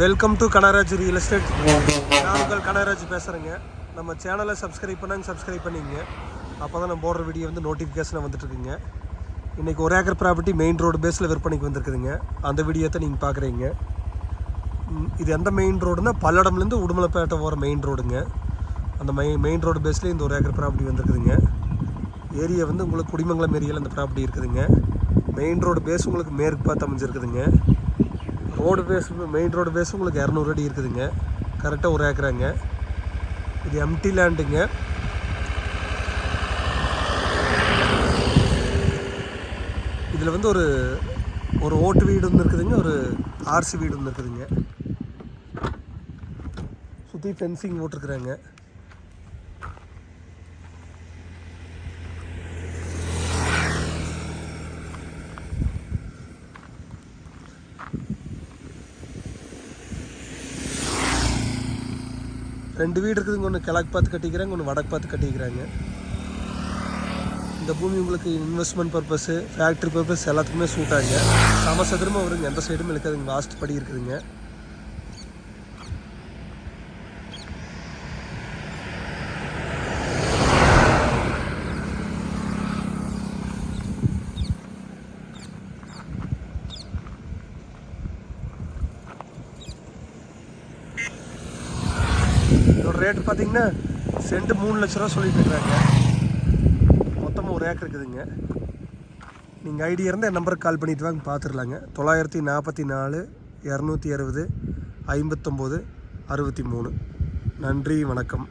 Welcome to Kanaraj real estate நான் உங்கள் கனராஜ் பேசுகிறேங்க நம்ம சேனலை சப்ஸ்கிரைப் பண்ணாங்க சப்ஸ்கிரைப் பண்ணிங்க. அப்போ தான் நம்ம போடுற வீடியோ வந்து நோட்டிஃபிகேஷனில் வந்துட்டுருக்குங்க. இன்றைக்கி ஒரு ஏக்கர் ப்ராப்பர்ட்டி மெயின் ரோடு பேஸில் விற்பனைக்கு வந்திருக்குதுங்க. அந்த வீடியோ தான் நீங்கள் பார்க்குறீங்க இது எந்த மெயின் ரோடுனா பல்லடம்லேருந்து உடுமலைப்பேட்டை போகிற மெயின் ரோடுங்க அந்த மெயின் மெயின் ரோடு பேஸ்லேயே இந்த ஒரு ஏக்கர் ப்ராப்பர்ட்டி வந்திருக்குதுங்க. ஏரியா வந்து உங்களுக்கு குடிமங்கலம் ஏரியாவில் இந்த ப்ராப்பர்ட்டி இருக்குதுங்க. மெயின் ரோடு பேஸ் உங்களுக்கு மேற்கு பார்த்து அமைஞ்சிருக்குதுங்க. Road face main road face உங்களுக்கு இரநூறு அடி இருக்குதுங்க. கரெக்டாக ஒரு ஏக்கராங்க. இது எம்டி லேண்டுங்க இதில் வந்து ஒரு ஒரு ஓட்டு வீடு ஒன்று இருக்குதுங்க. ஒரு ஆர்சி வீடு ஒன்று இருக்குதுங்க. சுற்றி ஃபென்சிங் போட்டிருக்குறாங்க. ரெண்டு வீடு இருக்குதுங்க. ஒன்று கிழக்கு பார்த்து கட்டிக்கிறாங்க ஒன்று வடக்கு பார்த்து கட்டிக்கிறாங்க. இந்த பூமி உங்களுக்கு இன்வெஸ்ட்மெண்ட் பர்பஸு ஃபேக்ட்ரி பர்பஸ் எல்லாத்துக்குமே சூட் ஆகுங்க. சமசதுரமாக வருங்க. எந்த சைடும் இருக்காதுங்க வாஸ்ட் படி இருக்குதுங்க. இதோட ரேட்டு பார்த்தீங்கன்னா சென்ட் மூணு லட்ச ரூபா சொல்லிட்டு இருக்கிறாங்க மொத்தமாக ஒரு ஏக்கர் இருக்குதுங்க. நீங்கள் ஐடியா இருந்தால் என் நம்பருக்கு கால் பண்ணிட்டு வாங்க பார்த்துடலாங்க தொள்ளாயிரத்தி நாற்பத்தி நாலு இரநூத்தி அறுபது ஐம்பத்தொம்போது அறுபத்தி மூணு. நன்றி வணக்கம்.